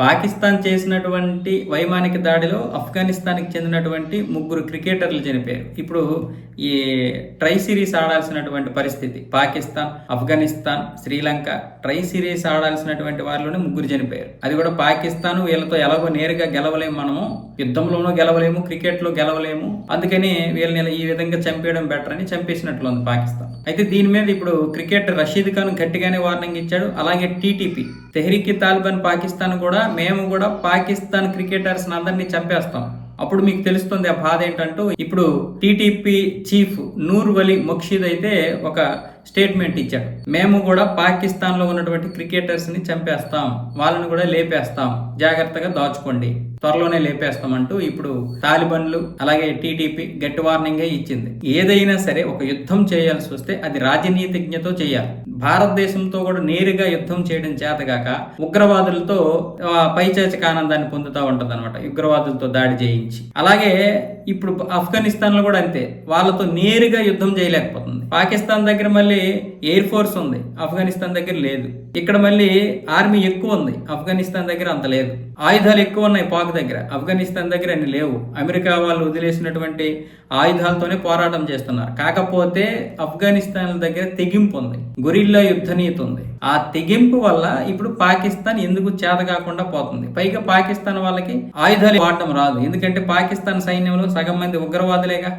పాకిస్తాన్ చేసినటువంటి వైమానిక దాడిలో ఆఫ్ఘనిస్తాన్కి చెందినటువంటి ముగ్గురు క్రికెటర్లు చనిపోయారు. ఇప్పుడు ఈ ట్రై సిరీస్ ఆడాల్సినటువంటి పరిస్థితి పాకిస్తాన్ ఆఫ్ఘనిస్తాన్ శ్రీలంక ట్రై సిరీస్ ఆడాల్సినటువంటి వారిలోనే ముగ్గురు చనిపోయారు. అది కూడా పాకిస్తాన్ వీళ్ళతో ఎలాగో నేరుగా గెలవలేము మనము యుద్ధంలోనూ గెలవలేము క్రికెట్లో గెలవలేము. అందుకని వీళ్ళని ఈ విధంగా చంపేయడం బెటర్ అని చంపేసినట్లు ఉంది పాకిస్తాన్. అయితే దీని మీద ఇప్పుడు క్రికెట్ రషీద్ ఖాన్ గట్టిగానే వార్నింగ్ ఇచ్చాడు. అలాగే టీటీపీ తెహ్రీక్ తాలిబాన్ పాకిస్తాన్ కూడా మేము కూడా పాకిస్తాన్ క్రికెటర్స్ అందరినీ చంపేస్తాం. అప్పుడు మీకు తెలుస్తుంది ఆ బాధ ఏంటంటూ ఇప్పుడు టీటీపీ చీఫ్ నూర్ వలీ ముక్షీద్ అయితే ఒక స్టేట్మెంట్ ఇచ్చాడు. మేము కూడా పాకిస్తాన్లో ఉన్నటువంటి క్రికెటర్స్ని చంపేస్తాం. వాళ్ళని కూడా లేపేస్తాం. జాగ్రత్తగా దాచుకోండి. త్వరలోనే లేపేస్తామంటూ ఇప్పుడు తాలిబన్లు అలాగే టీడీపీ గట్టి వార్నింగ్ ఇచ్చింది. ఏదైనా సరే ఒక యుద్ధం చేయాల్సి వస్తే అది రాజనీతిజ్ఞతో చేయాలి. భారతదేశంతో కూడా నేరుగా యుద్ధం చేయడం చేతగాక ఉగ్రవాదులతో ఆ, ఆనందాన్ని పొందుతూ ఉంటది అనమాట ఉగ్రవాదులతో దాడి చేయించి. అలాగే ఇప్పుడు ఆఫ్ఘనిస్తాన్లో కూడా అంతే. వాళ్ళతో నేరుగా యుద్ధం చేయలేకపోతుంది. పాకిస్తాన్ దగ్గర మళ్ళీ ఎయిర్ ఫోర్స్ ఉంది ఆఫ్ఘనిస్తాన్ దగ్గర లేదు. ఇక్కడ మళ్ళీ ఆర్మీ ఎక్కువ ఉంది ఆఫ్ఘనిస్తాన్ దగ్గర అంత లేదు. ఆయుధాలు ఎక్కువ ఉన్నాయి పాక్ దగ్గర ఆఫ్ఘనిస్తాన్ దగ్గర అన్ని లేవు. అమెరికా వాళ్ళు వదిలేసినటువంటి ఆయుధాలతోనే పోరాటం చేస్తున్నారు. కాకపోతే ఆఫ్ఘనిస్తాన్ దగ్గర తెగింపు ఉంది గొరిల్లా యుద్ధనీతి ఉంది. ఆ తెగింపు వల్ల ఇప్పుడు పాకిస్తాన్ ఎందుకు చేత కాకుండా పోతుంది? పైగా పాకిస్తాన్ వాళ్ళకి ఆయుధాలు వాడటం రాదు. ఎందుకంటే పాకిస్తాన్ సైన్యంలో సగం మంది ఉగ్రవాదులేగా.